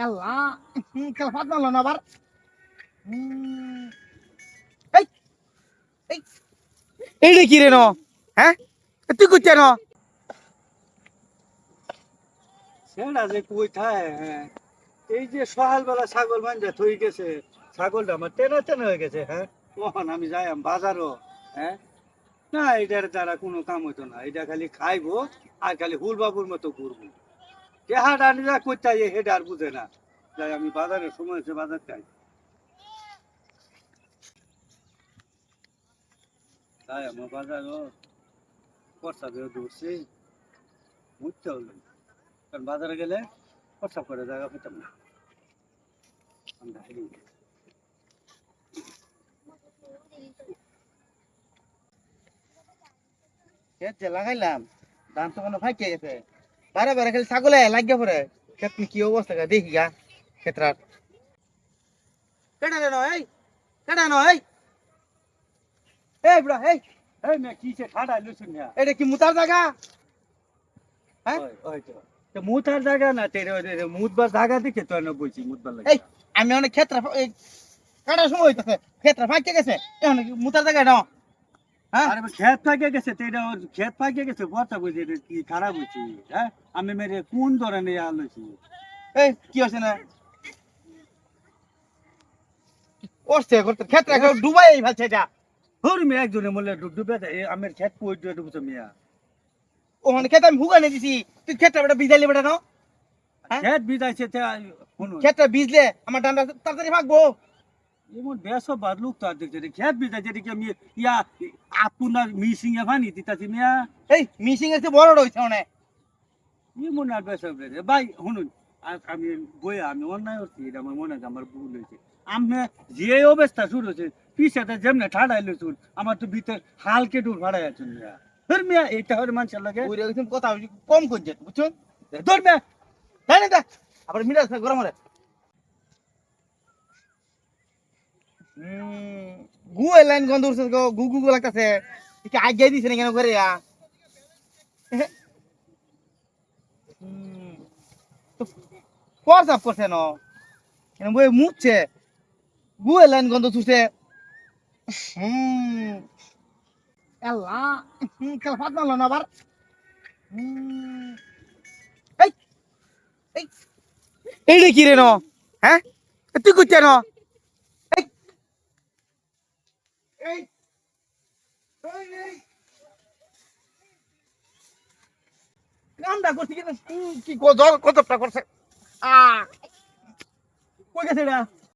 না আবার এইটা কি রে ন হ্যাঁ তুই করছে ন সেটা যে কই থায় হ্যাঁ। এই যে সকালবেলা ছাগল বান্ধা থই গেছে ছাগলটা আমার টেনে টেনে হয়ে গেছে হ্যাঁ। কখন আমি যাই বাজারও হ্যাঁ। না এটার দ্বারা কোনো কাম হইতো না। এটা খালি খাইবো আর খালি হুল বাবুর মতো ঘুরবো। আর বুঝে না। যাই, আমি হচ্ছে বাজার চাই আমার দৌড়ছি বুঝতে হলো কারণ বাজারে গেলে প্রস্রাব করে, জায়গা পেতাম না। লাগাইলাম, ধান তো কোনো ফাঁকিয়ে গেছে। বারে বারে খালি ছাগলে লাগিয়ে পড়ে। ক্ষেত কি অবস্থা গা দেখি গা ক্ষেত্রার কেডা রে নয় কেডা নয়? এই বুড়া এই। এই মেয়ে কিসে ঠাডা লুছুন না এটা কি মুতার জায়গা? হ্যাঁ? ওই তো। তো মুতার জায়গা না তেরে ওই রে মুতবার জায়গা দেখে তো না বলছি মুতবার লাগে। এই আমি অনেক ক্ষেত্র কাটার সময় হইতেছে? ক্ষেত্র ফাঁকিয়ে গেছে? এখন মুতার জায়গা না খেত পাকে গেছে ওর খেত পাকে গেছে বুঝি কি খারাপ হইছে হ্যাঁ? আমি মেরে কোন ধরনের আলোছি এই কি হচ্ছে না? করতে ক্ষেত্রে ডুবাই ফেলছে এটা। হর মেয়ে একজনে বললে ডুব আমার খেত ডুবে ডুবছে মিয়া। ওখানে ক্ষেত্রে আমি ভুগানে দিছি তুই ক্ষেত্রে বেটা বিজাইলে বেটা না হ্যাঁ? খেত বিদাইছে তে শুনুন ক্ষেত্রে বিজলে আমার ডান্ডা তাড়াতাড়ি ভাগবো। এমন দেড়শো বার লোক তো দেখছে রে। খেত বিদাইছে রে কি আমি ইয়া আপনার মিসিং এ ফানি দিতাছি মিয়া। এই মিসিং এর চেয়ে বড় হইছে অনেক এমন আর বেসব রে ভাই শুনুন আমি বইয়া আমি অন্যায় করছি এটা আমার মনে আমার ভুল হয়েছে। আমি যে অবস্থা শুরু হয়েছে পিছাতে যেমনে ঠাড়াই লইছুন আমার তো ভিতর হালকে ডুর ভাড়াই আছেন মিয়া। ধর মিয়া এইটা হরে মানুষের লাগে। ওই রকম কথা কম করছে বুঝছ ধর মিয়া। তাই না আবার মিরাজ গরম হলে। গু লাইন গন্ধ উঠছে, গো, গু লাগতেছে। কি আগে দিছে না কেন করে তো করছে ন? কেন বই মুছছে গু লাইন গন্ধ ছুটছে হুম এলা খেলা ফাত মারলো না আবার এই এই। কি রে ন? হ্যাঁ তুই করছে ন এই উম, কি কত কতটা করছে? আহ কই গেছে এটা?